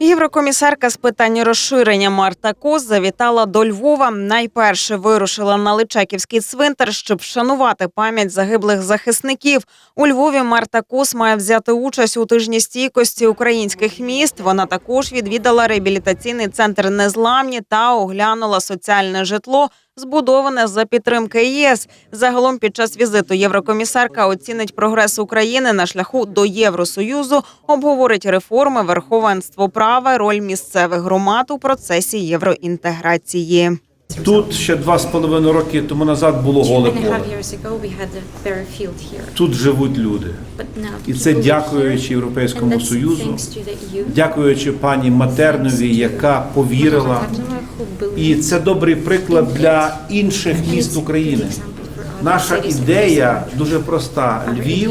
Єврокомісарка з питань розширення Марта Кос завітала до Львова. Найперше вирушила на Личаківський цвинтар, щоб вшанувати пам'ять загиблих захисників. У Львові Марта Кос має взяти участь у тижні стійкості українських міст. Вона також відвідала реабілітаційний центр Незламні та оглянула соціальне житло, збудоване за підтримки ЄС. Загалом під час візиту єврокомісарка оцінить прогрес України на шляху до Євросоюзу, обговорить реформи, верховенство права, роль місцевих громад у процесі євроінтеграції. Тут ще два з половиною роки тому назад було голе поле. Тут живуть люди. І це дякуючи Європейському Союзу, дякуючи пані Матернові, яка повірила. І це добрий приклад для інших міст України. Наша ідея дуже проста. Львів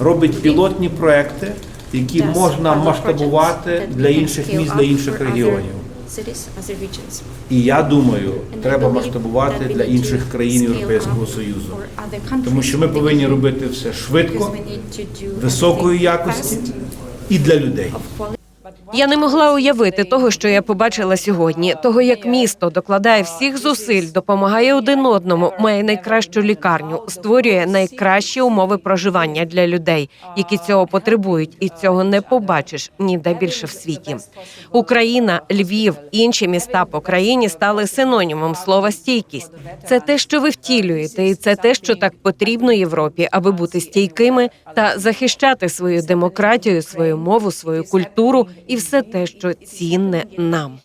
робить пілотні проекти, які можна масштабувати для інших міст, для інших регіонів. І я думаю, треба масштабувати для інших країн Європейського Союзу. Тому що ми повинні робити все швидко, високої якості і для людей. Я не могла уявити того, що я побачила сьогодні, того як місто докладає всіх зусиль, допомагає один одному, має найкращу лікарню, створює найкращі умови проживання для людей, які цього потребують, і цього не побачиш ніде більше в світі. Україна, Львів, інші міста по країні стали синонімом слова стійкість. Це те, що ви втілюєте, і це те, що так потрібно Європі, аби бути стійкими та захищати свою демократію, свою мову, свою культуру і все те, що цінне нам.